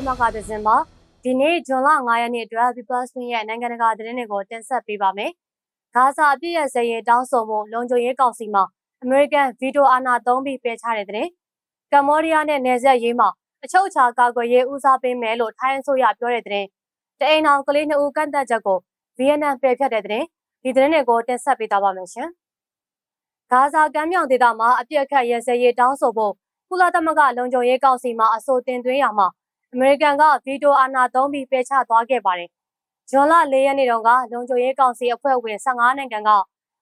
သမဂ္ဂတစ်စင်မှာဒီနေ့ဇွန်လ9ရက်နေ့အတွက် People Spin ရဲ့နိုင်ငံတကာသတင်းတွေကိုတင်ဆက်ပေးပါမယ်။ဂါဇာအပြည့်ရဲ့ဇယင်တောင်းဆိုမှုလုံခြုံရေးကောင်စီမှာအမေရိကန်ဗီတိုအာဏာသုံးပြီးပယ်ချတဲ့တဲ့။ကမ္ဘောဒီးယားနဲ့နယ်စပ်ရေးမှာအချုပ်အခြာကာကွယ်ရေးဦးစားပေးမယ်လို့ထိုင်းအစိုးရပြောတဲ့တဲ့။တအိမ်အောင်ကလေးနှစ်ဦးကန့်သက်ချက်ကိုဗီယက်နမ်ပယ်ဖျက်တဲ့တဲ့။ဒီသတင်းတွေကိုတင်ဆက်ပေးသွားပါမယ်ရှင်။ဂါဇာကမ်းမြောင်ဒေသမှာအပြစ်အခတ်ရဲစဲရေးတောင်းဆိုဖို့ကုလသမဂ္ဂလုံခြုံရေးကောင်စီမှာအဆိုတင်သွင်းရမှာ အမေရိကန်ကဗီတိုအာဏာသုံးပြီးပယ်ချသွားခဲ့ပါတယ်။ဇွန်လ၄ရက်နေ့တုန်းကလုံခြုံရေးကောင်စီအဖွဲ့ဝင်15နိုင်ငံက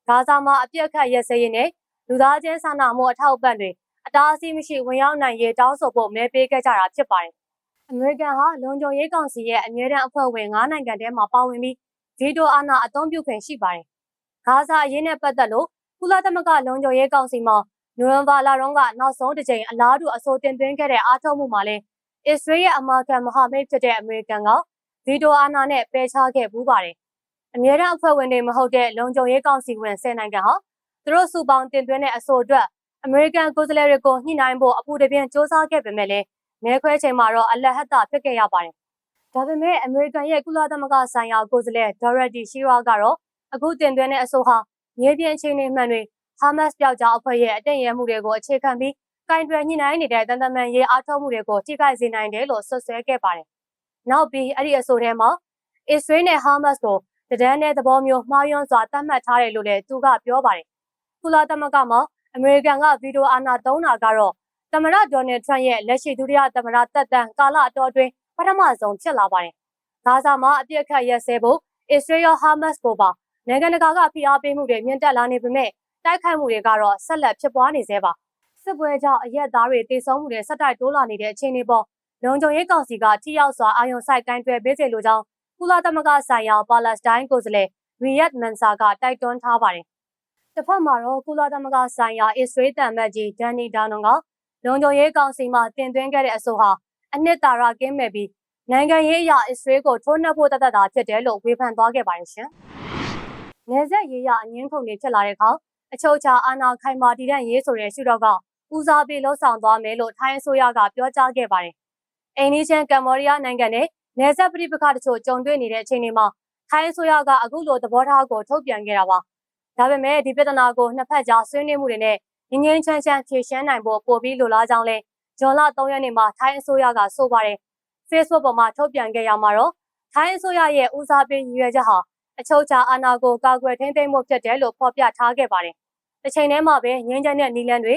ဂါဇာမှာအပြစ်အခတ်ရဲစဲရေးနဲ့လူသားချင်းစာနာမှုအထောက်အပံ့တွေအတားအဆီးမရှိဝင်ရောက်နိုင်ရေးတောင်းဆိုဖို့မဲပေးခဲ့ကြတာဖြစ်ပါတယ်။အမေရိကန်ဟာလုံခြုံရေးကောင်စီရဲ့အမြဲတမ်းအဖွဲ့ဝင်9နိုင်ငံထဲမှာပါဝင်ပြီးဗီတိုအာဏာအသုံးပြုခွင့်ရှိပါတယ်။ဂါဇာအရေးနဲ့ပတ်သက်လို့ကုလသမဂ္ဂလုံခြုံရေးကောင်စီမှာနိုဝင်ဘာလတုန်းကနောက်ဆုံးတစ်ကြိမ်အလားတူအဆိုတင်သွင်းခဲ့တဲ့အားထုတ်မှုမှာလည်း အစ္စရေးရဲ့အမာကန်မဟာမိတ်ဖြစ်တဲ့အမေရိကန်ကဗီတိုအာဏာနဲ့ပယ်ချခဲ့ပူးပါတယ်။အမြဲတမ်းအဖွဲ့ဝင်တွေမဟုတ်တဲ့လုံခြုံရေးကောင်စီဝင်10နိုင်ငံဟာသူတို့စုပေါင်းတင်သွင်းတဲ့အဆိုအတွက်အမေရိကန်ကိုယ်စားလှယ်တွေကိုညှိနှိုင်းဖို့အပူတပြင်းစ조사ခဲ့ပေမဲ့လည်းမဲခွဲချိန်မှာတော့အလတ်ဟတ်တာဖြစ်ခဲ့ရပါတယ်။ဒါပေမဲ့အမေရိကန်ရဲ့ကုလသမဂ္ဂဆိုင်ရာကိုယ်စားလှယ်ဒေါ်ရတီရှီရာကတော့အခုတင်သွင်းတဲ့အဆိုဟာမြေပြင်အခြေအနေမှန်တွေဟာမတ်စ်ပြောက်ကြားအဖွဲ့ရဲ့အတင့်ရဲမှုတွေကိုအခြေခံပြီး ကင်တွယ်ညှိနှိုင်းနေတဲ့တန်တမန်ရေးအားထုတ်မှုတွေကိုထိခိုက်စေနိုင်တယ်လို့ဆွဆွဲခဲ့ပါတယ်။နောက်ပြီးအဲ့ဒီအဆိုထဲမှာအစ္စရေးနဲ့ဟာမတ်စ်ကိုတဒန်းတဲ့သဘောမျိုးမှားယွင်းစွာသတ်မှတ်ထားတယ်လို့လည်းသူကပြောပါတယ်။ကုလသမဂ္ဂမှာအမေရိကန်ကဗီဒီယိုအာဏာသုံးတာကတော့သမ္မတဒေါ်နယ်ထရန့်ရဲ့လက်ရှိဒုတိယသမ္မတတက်တန်းကာလအတော်အတွင်းပထမဆုံးဖြစ်လာပါတယ်။ဂါဇာမှာအပြစ်ခတ်ရက်စဲဖို့အစ္စရေးရောဟာမတ်စ်ကိုပါနိုင်ငံတကာကဖိအားပေးမှုတွေမြင့်တက်လာနေပေမဲ့တိုက်ခိုက်မှုတွေကတော့ဆက်လက်ဖြစ်ပွားနေသေးပါ စစ်ပွဲကြောင့်အရက်သားတွေတေဆုံးမှုတွေဆက်တိုက်တိုးလာနေတဲ့အခြေအနေပေါ်လုံခြုံရေးကောင်စီကထိရောက်စွာအာရုံစိုက်တိုင်းတွယ်ပေးစေလိုကြောင်းကုလသမဂ္ဂဆိုင်ရာပါလက်စတိုင်းကိုယ်စားလှယ်ရီယက်မန်ဆာကတိုက်တွန်းထားပါတယ်တစ်ဖက်မှာတော့ကုလသမဂ္ဂဆိုင်ရာအစ္စရေးတန်မတ်ကြီးဒန်နီဒါနွန်ကလုံခြုံရေးကောင်စီမှတင်သွင်းခဲ့တဲ့အဆိုဟာအနှစ်သာရကင်းမဲ့ပြီးနိုင်ငံရေးအရာအစ္စရေးကိုထိုးနှက်ဖို့တတ်တာဖြစ်တယ်လို့ဝေဖန်သွားခဲ့ပါတယ်ရှင်။နေဆက်ရေးရအငင်းခုန်တွေဖြစ်လာတဲ့အခါအချုပ်ချာအာဏာခိုင်မာတည်တဲ့ရေးဆိုတဲ့ရှုတော့က ဦးစားပေးလှုပ်ဆောင်သွားမယ်လို့ထိုင်းအစိုးရကပြောကြားခဲ့ပါတယ်။အိန္ဒိယကမ္ဘောဒီးယားနိုင်ငံနဲ့နယ်စပ်ပြည်ပခါတချို့ကြုံတွေ့နေတဲ့အချိန်တွေမှာထိုင်းအစိုးရကအခုလိုသဘောထားကိုထုတ်ပြန်ခဲ့တာပါ။ဒါပေမဲ့ဒီပြဿနာကိုနှစ်ဖက်ကြားဆွေးနွေးမှုတွေနဲ့ငင်းငင်းချမ်းချမ်းဖြေရှင်းနိုင်ဖို့ပို့ပြီးလိုလားကြောင်းလဲဂျွန်လ3ရက်နေ့မှာထိုင်းအစိုးရကဆိုပါတယ်။ Facebook ပေါ်မှာထုတ်ပြန်ခဲ့ရမှာတော့ထိုင်းအစိုးရရဲ့ဦးစားပေးရည်ရွယ်ချက်ဟာအချုပ်ချာအာဏာကိုကာကွယ်ထိန်းသိမ်းမှုဖြစ်တယ်လို့ဖော်ပြထားခဲ့ပါတယ်။တစ်ချိန်တည်းမှာပဲငင်းချမ်းတဲ့နီလန်တွေ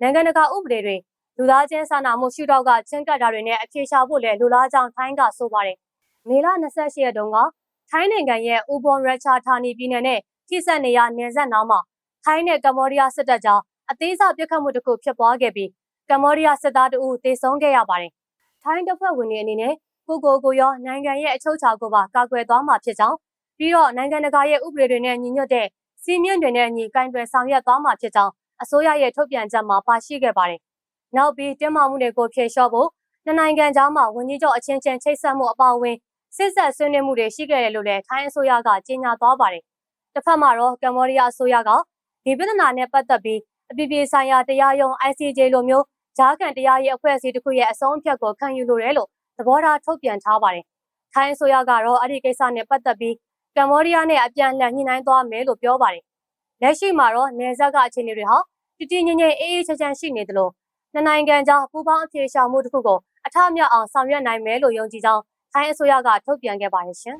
နိုင်ငံတကာဥပဒေတွေလူသားချင်းစာနာမှုရှုထောင့်ကချင်းကပ်တာတွေနဲ့အပြေရှားဖို့လည်းလူလားကြောင်ထိုင်းကဆိုပါတယ်။မေလ28ရက်တုန်းကထိုင်းနိုင်ငံရဲ့ဥပွန်ရချာဌာနီပြည်နယ်နဲ့ထိစပ်နေရနယ်စပ်နားမှာထိုင်းနဲ့ကမ္ဘောဒီးယားစစ်တပ်ကြားအသေးစားပြစ်ခတ်မှုတစ်ခုဖြစ်ပွားခဲ့ပြီးကမ္ဘောဒီးယားစစ်သားတဦးတေဆုံးခဲ့ရပါတယ်။ထိုင်းတပ်ဖွဲ့ဝင်တွေအနေနဲ့ကိုကိုကိုရောနိုင်ငံရဲ့အချုပ်အခြာကိုပါကာကွယ်သွားမှာဖြစ်ကြောင်းပြီးတော့နိုင်ငံတကာရဲ့ဥပဒေတွေနဲ့ညီညွတ်တဲ့စီမင်းတွေနဲ့ညီကင်တွယ်ဆောင်ရွက်သွားမှာဖြစ်ကြောင်း အစိုးရရဲ့ထုတ်ပြန်ချက်မှာပါရှိခဲ့ပါတယ်။နောက်ပြီးတင်းမာမှုတွေကိုဖြေလျှော့ဖို့နှစ်နိုင်ငံကြားမှာဝန်ကြီးချုပ်အချင်းချင်းချိတ်ဆက်မှုအပါအဝင်စစ်ဆက်ဆွေးနွေးမှုတွေရှိခဲ့တယ်လို့လည်းထိုင်းအစိုးရကကြေညာသွားပါတယ်။တစ်ဖက်မှာတော့ကမ္ဘောဒီးယားအစိုးရကဒီပြဿနာနဲ့ပတ်သက်ပြီးအပြည်ပြည်ဆိုင်ရာတရားရုံး ICJ လိုမျိုးဂျားကန်တရားရေးအဖွဲ့အစည်းတစ်ခုရဲ့အဆုံးအဖြတ်ကိုခံယူလိုတယ်လို့သဘောထားထုတ်ပြန်ထားပါတယ်။ထိုင်းအစိုးရကတော့အဲ့ဒီကိစ္စနဲ့ပတ်သက်ပြီးကမ္ဘောဒီးယားနဲ့အပြန်အလှန်ညှိနှိုင်းသွားမယ်လို့ပြောပါတယ်။ လက်ရှိမှာတော့နေဆက်ကအခြေအနေတွေဟာတည်တည်ငြိမ်ငြိမ်အေးအေးချမ်းချမ်းရှိနေသလိုနှစ်နိုင်ငံကြားပူးပေါင်းအပြေရှားမှုတစ်ခုကိုအထမြောက်အောင်ဆောင်ရွက်နိုင်မယ်လို့ယုံကြည်ကြောင်းထိုင်းအစိုးရကထုတ်ပြန်ခဲ့ပါတယ်ရှင်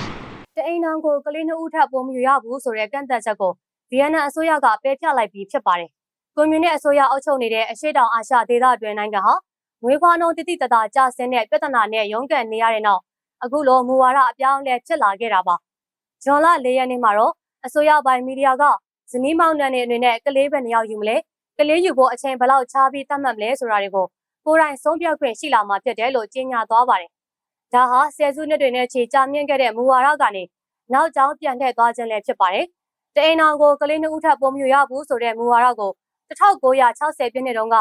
။တအိမ်တော်ကိုကလေးနှစ်ဦးထပ်ပိုးမယူရဘူးဆိုတဲ့ကန့်သက်ချက်ကိုဗီယက်နမ်အစိုးရကပယ်ဖျက်လိုက်ပြီးဖြစ်ပါတယ်။ကွန်မြူနစ်အစိုးရအုပ်ချုပ်နေတဲ့အရှေ့တောင်အာရှဒေသအတွင်းနိုင်ငံဟာငွေခွာနှုန်းတတိတတာကျဆင်းတဲ့ပြဿနာနဲ့ရုန်းကန်နေရတဲ့နောက်အခုလိုမူဝါဒအပြောင်းအလဲဖြစ်လာခဲ့တာပါ။ဂျွန်လ၄ရက်နေ့မှာတော့အစိုးရပိုင်းမီဒီယာက ဇနီးမောင်နှံတွေအနေနဲ့ကလေးပဲနှစ်ယောက်ယူမလဲကလေးယူဖို့အချိန်ဘယ်လောက်ချားပြီးသတ်မှတ်မလဲဆိုတာတွေကိုကိုယ်တိုင်ဆုံးဖြတ်ခွင့်ရှိလာမှာဖြစ်တယ်လို့ကြေညာသွားပါတယ်။ဒါဟာဆယ်စုနှစ်တွေနဲ့ချီကြာမြင့်ခဲ့တဲ့မူဝါဒကနေနောက်ကျောင်းပြန်လှည့်သွားခြင်းလည်းဖြစ်ပါတယ်။တအိမ်တော်ကိုကလေးနှစ်ဦးထပ်ပုံမြူရဘူးဆိုတဲ့မူဝါဒကို1960ပြည့်နှစ်တုန်းက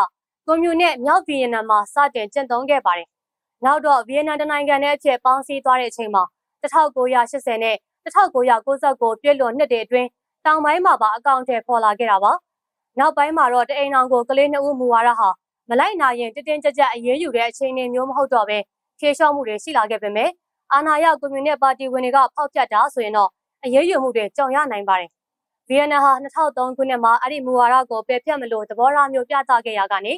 ကွန်မြူနစ်မြောက်ဗီယက်နမ်မှာစတင်ကျင့်သုံးခဲ့ပါတယ်။နောက်တော့ဗီယက်နမ်တနိုင်ငံနဲ့အဖြစ်ပေါင်းစည်းသွားတဲ့အချိန်မှာ1980နဲ့1999ပြည့်လွန်နှစ်တွေအတွင်း တောင်ပိုင်းမှာပါအကောင့်ထဲပေါ်လာခဲ့တာပါနောက်ပိုင်းမှာတော့တအိမ်အောင်ကိုကလေးနှစ်ဦးမူဝါဒဟာမလိုက်နာရင်တင်းတင်းကြပ်ကြပ်အရေးယူတဲ့အခြေအနေမျိုးမဟုတ်တော့ပဲဖြေလျှော့မှုတွေရှိလာခဲ့ပေမဲ့အာဏာရကွန်မြူနစ်ပါတီဝင်တွေကဖောက်ဖျက်တာဆိုရင်တော့အရေးယူမှုတွေကြုံရနိုင်ပါတယ်။ VN ဟာ2003ခုနှစ်မှာအဲ့ဒီမူဝါဒကိုပယ်ဖျက်မလို့သဘောထားမျိုးပြသခဲ့ရကနေ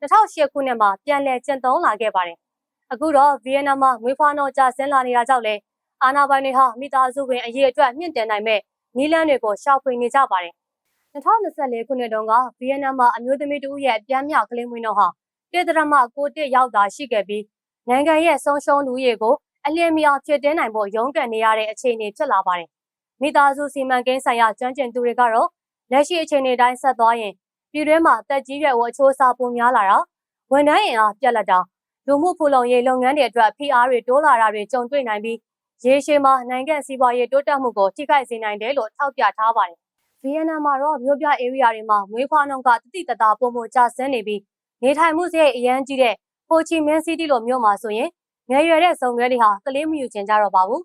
2008ခုနှစ်မှာပြန်လည်ကျင့်သုံးလာခဲ့ပါတယ်။အခုတော့ VN မှာငွေဖွားနှုန်းကျဆင်းလာနေတာကြောင့်လေအာဏာပိုင်တွေဟာမိသားစုဝင်အရေးအတွက်မြင့်တင်နိုင်မဲ့ နီးလန်းတွေကိုရှောက်ဖွေနေကြပါတယ်။2024ခုနှစ်တုန်းက VN မှာအမျိုးသမီးတဦးရဲ့ပြန်မြောက်ကလေးမွေးနှုန်းဟာတေတရမကိုတစ်ရောက်တာရှိခဲ့ပြီးနိုင်ငံရဲ့ဆုံးရှုံးလူရေကိုအလျင်မီအောင်ဖြစ်တင်းနိုင်ဖို့ရုန်းကန်နေရတဲ့အခြေအနေဖြစ်လာပါတယ်။မိသားစုစီမံကိန်းဆိုင်ရာကျွမ်းကျင်သူတွေကတော့လက်ရှိအခြေအနေတိုင်းဆက်သွားရင်ပြည်တွင်းမှာတက်ကြီးရွယ်ဝအချိုးအစားပိုများလာတာဝန်ထမ်းရင်အားပြက်လက်တာလူမှုဖူလုံရေးလုပ်ငန်းတွေအတွက်ဖိအားတွေတိုးလာတာတွေကြုံတွေ့နိုင်ပြီး ရေရှည်မှာနိုင်ငံစီးပွားရေးတိုးတက်မှုကိုထိခိုက်စေနိုင်တယ်လို့ထောက်ပြထားပါတယ်။ VN မှာတော့မြို့ပြ area တွေမှာမွေးဖွားနှုန်းကတတိတသားပုံမကျဆင်းနေပြီးနေထိုင်မှုစရိတ်အရန်ကြီးတဲ့ဟိုချီမင်းစီးတီလိုမြို့မှာဆိုရင်ငယ်ရွယ်တဲ့စုံတွဲတွေဟာကလေးမယူချင်ကြတော့ပါဘူး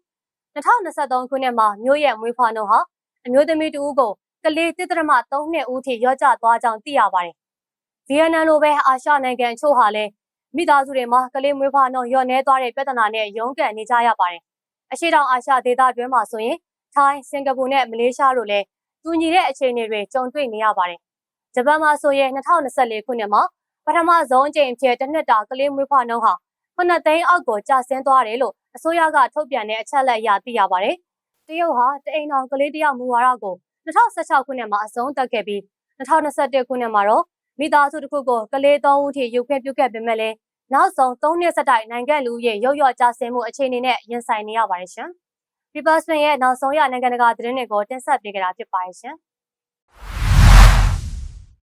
2023ခုနှစ်မှာမြို့ရဲ့မွေးဖွားနှုန်းဟာအမျိုးသမီးတဦးကိုကလေးတစ်တရမ3နှစ်ဦးထိရော့ကျသွားကြောင်းသိရပါတယ်။ VN လိုပဲအာရှနိုင်ငံအချို့ဟာလည်းမိသားစုတွေမှာကလေးမွေးဖွားနှုန်းလျော့နည်းသွားတဲ့ပြဿနာနဲ့ရုန်းကန်နေကြရပါတယ်။ အရှိတောင်အာရှဒေသတွင်းမှာဆိုရင်ထိုင်း၊စင်ကာပူနဲ့မလေးရှားတို့လည်းတူညီတဲ့အခြေအနေတွေကြုံတွေ့နေရပါတယ်။ဂျပန်မှာဆိုရင်2024ခုနှစ်မှာပထမဆုံးအကြိမ်အဖြစ်တစ်နှစ်တာကလေးမွေးဖွားနှုန်းဟာ9သိန်းအောက်ကိုကျဆင်းသွားတယ်လို့အစိုးရကထုတ်ပြန်တဲ့အချက်အလက်အရသိရပါတယ်။တရုတ်ဟာတအိမ်တော်ကလေးတယောက်မူဝါဒကို2016ခုနှစ်မှာအဆုံးသတ်ခဲ့ပြီး2021ခုနှစ်မှာတော့မိသားစုတစ်ခုကိုကလေး3ဦးထိရုပ်ခွင့်ပြုခဲ့ပေမဲ့လည်း နောက်ဆုံး3နှစ်ဆက်တိုက်နိုင်ငံလူရဲ့ရုပ်ရော့ကျဆင်းမှုအခြေအနေနဲ့ရင်ဆိုင်နေရပါတယ်ရှင်။ People Spin ရဲ့နောက်ဆုံးရနိုင်ငံတကာသတင်းတွေကိုတင်ဆက်ပေးကြတာဖြစ်ပါတယ်ရှင်။